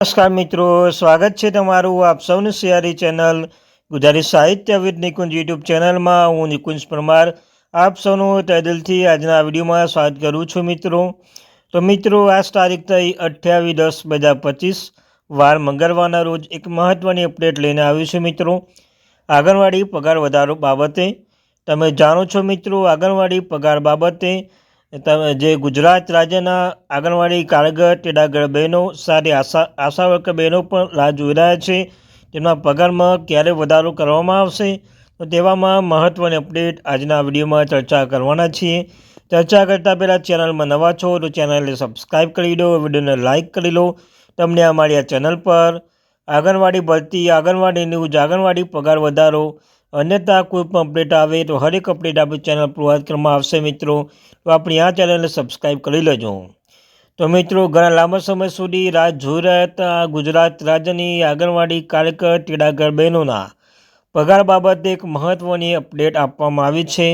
નમસ્કાર મિત્રો, સ્વાગત છે તમારું આપ સૌની સિયારી ચેનલ ગુજરાતી સાહિત્ય વિદ નિકુંજ યુટ્યુબ ચેનલમાં. હું નિકુંજ પરમાર આપ સૌનું તહેદિલથી આજના વિડીયોમાં સ્વાગત કરું છું મિત્રો. તો મિત્રો, આજ તારીખ થઈ અઠ્યાવીસ દસ બે હજાર પચીસ, વાર મંગળવારના રોજ એક મહત્ત્વની અપડેટ લઈને આવ્યું છું મિત્રો. આંગણવાડી પગાર વધારો બાબતે. તમે જાણો છો મિત્રો, આંગણવાડી પગાર બાબતે તમે જે ગુજરાત રાજ્યના આંગણવાડી કારગર ટેડાગર બહેનો સાથે આશા આશા વર્કર બહેનો પણ રાહ જોઈ રહ્યા છે. તેમના પગારમાં ક્યારે વધારો કરવામાં આવશે તો તેવામાં મહત્ત્વની અપડેટ આજના વિડીયોમાં ચર્ચા કરવાના છીએ. ચર્ચા કરતાં પહેલાં ચેનલમાં નવા છો તો ચેનલને સબસ્ક્રાઈબ કરી દો, વિડીયોને લાઇક કરી લો. તમને અમારી આ ચેનલ પર આંગણવાડી ભરતી, આંગણવાડી ન્યૂઝ, આંગણવાડી પગાર વધારો અન્યથા કોઈ પણ અપડેટ આવે તો હરેક અપડેટ આપણી ચેનલ પ્રોવાઈડ કરવામાં આવશે મિત્રો. તો આપણી આ ચેનલને સબસ્ક્રાઈબ કરી લેજો. તો મિત્રો, ઘણા લાંબા સમય સુધી રાહ જોઈ રહ્યા હતા ગુજરાત રાજ્યની આંગણવાડી કાર્યકર ટીડાગર બહેનોના. પગાર બાબતે એક મહત્ત્વની અપડેટ આપવામાં આવી છે.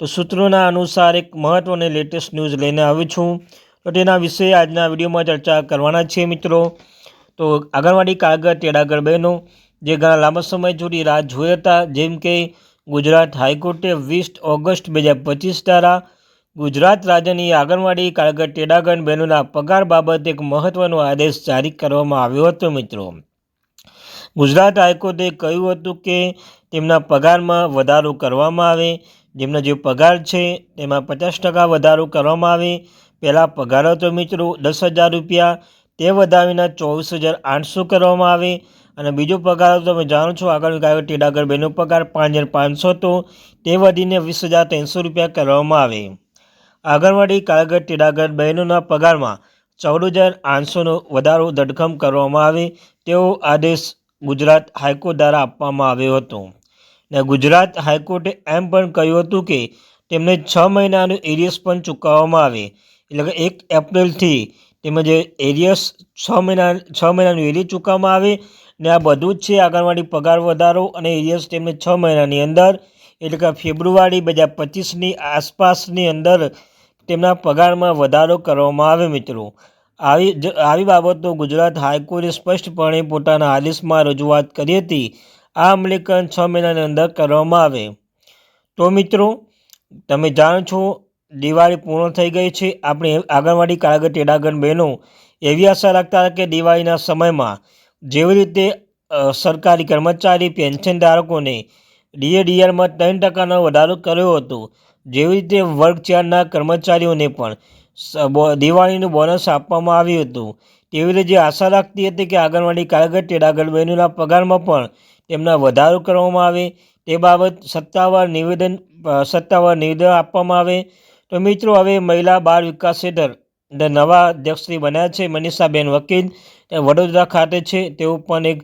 તો સૂત્રોના અનુસાર એક મહત્ત્વની લેટેસ્ટ ન્યૂઝ લઈને આવી છું. તો તેના વિશે આજના વિડીયોમાં ચર્ચા કરવાના છે મિત્રો. તો આંગણવાડી કારગર ટેડાગર બહેનો જે ઘણા લાંબા સમય સુધી રાહ જોયા હતા, જેમ કે ગુજરાત હાઈકોર્ટે વીસ ઓગસ્ટ બે હજાર પચીસ દ્વારા ગુજરાત રાજ્યની આંગણવાડી કારગર ટેડાગણ બહેનોના પગાર બાબતે એક મહત્ત્વનો આદેશ જારી કરવામાં આવ્યો હતો મિત્રો. ગુજરાત હાઈકોર્ટે કહ્યું હતું કે તેમના પગારમાં વધારો કરવામાં આવે, જેમનો જે પગાર છે તેમાં પચાસ ટકા વધારો કરવામાં આવે. પહેલાં પગાર હતો મિત્રો દસ હજાર રૂપિયા, તે વધાવીને ચોવીસ હજાર આઠસો કરવામાં આવે. અને બીજો પગાર તમે જાણો છો, આગળ ગાયો ટીડાગર બેનો પગાર પાંચ હજાર પાંચસો તો તે વધીને વીસ હજાર ત્રણસો રૂપિયા કરવામાં આવે. આંગણવાડી કારગર ટીડાગર બહેનોના પગારમાં ચૌદ હજાર આઠસોનો વધારો ધડખમ કરવામાં આવે, તેવો આદેશ ગુજરાત હાઈકોર્ટ દ્વારા આપવામાં આવ્યો હતો. ને ગુજરાત હાઈકોર્ટે એમ પણ કહ્યું હતું કે, તેમને છ મહિનાનું એરિયસ પણ ચૂકવવામાં આવે. એટલે કે એક એપ્રિલથી તેમજ એરિયસ છ મહિના, છ મહિનાનું એરિયસ ચૂકવવામાં આવે. ને આ બધું જ છે. આંગણવાડી પગાર વધારો અને એરિયસ તેમને છ મહિનાની અંદર, એટલે કે ફેબ્રુઆરી બે હજાર પચીસની આસપાસની અંદર તેમના પગારમાં વધારો કરવામાં આવે મિત્રો. આવી આવી બાબતો ગુજરાત હાઈકોર્ટે સ્પષ્ટપણે પોતાના આદેશમાં રજૂઆત કરી હતી. આ અમલીકરણ છ મહિનાની અંદર કરવામાં આવે. તો મિત્રો, તમે જાણો છો, દિવાળી પૂર્ણ થઈ ગઈ છે. આપણે આંગણવાડી કારગર ટેડાગર બહેનો એવી આશા રાખતા કે દિવાળીના સમયમાં જેવી રીતે સરકારી કર્મચારી, પેન્શન ધારકોને ડીએડીઆરમાં ત્રણ ટકાનો વધારો કર્યો હતો. જેવી રીતે વર્ગ ચારના કર્મચારીઓને પણ દિવાળીનું બોનસ આપવામાં આવ્યું હતું. તેવી રીતે જે આશા રાખતી હતી કે આંગણવાડી કારગર તેડાગર બહેનોના પગારમાં પણ તેમના વધારો કરવામાં આવે, તે બાબત સત્તાવાર નિવેદન સત્તાવાર નિવેદન આપવામાં આવે. તો મિત્રો, હવે મહિલા બાળ વિકાસ હેઠળ નવા અધ્યક્ષશ્રી બન્યા છે મનીષાબેન વકીલ. વડોદરા ખાતે છે, તેઓ પણ એક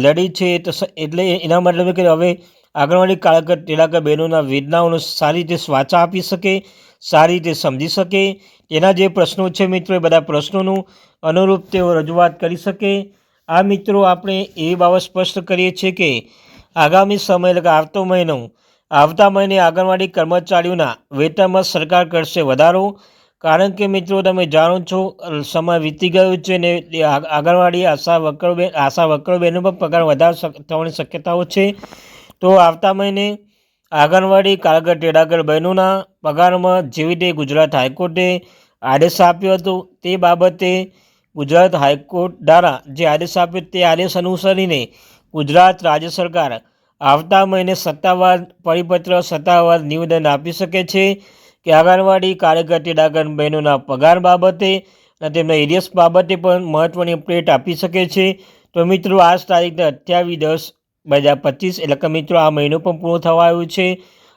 લડી છે એટલે એના મતલબ કે હવે આંગણવાડી કાળકર તેડાકર બહેનોના વેદનાઓનો સારી રીતે સ્વાચા આપી શકે, સારી રીતે સમજી શકે. તેના જે પ્રશ્નો છે મિત્રો, એ બધા પ્રશ્નોનું અનુરૂપ તેઓ રજૂઆત કરી શકે. આ મિત્રો, આપણે એ બાબત સ્પષ્ટ કરીએ છીએ કે આગામી સમય એટલે આવતો મહિનો, આવતા મહિને આંગણવાડી કર્મચારીઓના વેતનમાં સરકાર કરશે વધારો. કારણ કે મિત્રો તમે જાણો છો, સમય વીતી ગયો છે ને આંગણવાડી આશા વકરબેન, આશા વકરબેનો પણ પગાર વધારે થવાની શક્યતાઓ છે. તો આવતા મહિને આંગણવાડી કારગર ટેડાગર બહેનોના પગારમાં જેવી રીતે ગુજરાત હાઈકોર્ટે આદેશ આપ્યો હતો, તે બાબતે ગુજરાત હાઈકોર્ટ દ્વારા જે આદેશ આપ્યો તે આદેશ અનુસરીને ગુજરાત રાજ્ય સરકાર આવતા મહિને સત્તાવાર પરિપત્ર, સત્તાવાર નિવેદન આપી શકે છે. કે આંગણવાડી કાર્યકર્તી ડાગર બહેનોના પગાર બાબતે અને તેમના એરિયસ બાબતે પણ મહત્ત્વની અપડેટ આપી શકે છે. તો મિત્રો, આજ તારીખને અઠ્યાવીસ દસ બે હજાર પચીસ, એટલે કે મિત્રો, આ મહિનો પણ પૂરો થવા આવ્યો છે.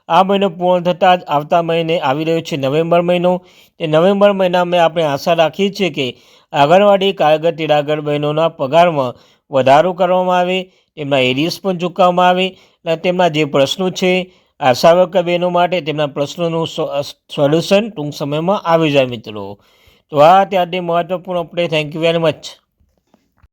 આ મહિનો પૂર્ણ થતાં જ આવતા મહિને આવી રહ્યો છે નવેમ્બર મહિનો. તે નવેમ્બર મહિનામાં આપણે આશા રાખીએ છીએ કે આંગણવાડી કારગર તિરાગર બહેનોના પગારમાં વધારો કરવામાં આવે, તેમના એરિયસ પણ ચૂકવવામાં આવે, અને તેમના જે પ્રશ્નો છે આશા બહેનો માટે તેમના પ્રશ્નોનું સોલ્યુશન ટૂંક સમયમાં આવી જાય મિત્રો. તો આ ત્યારથી મહત્વપૂર્ણ આપણે થેન્ક યુ વેરી મચ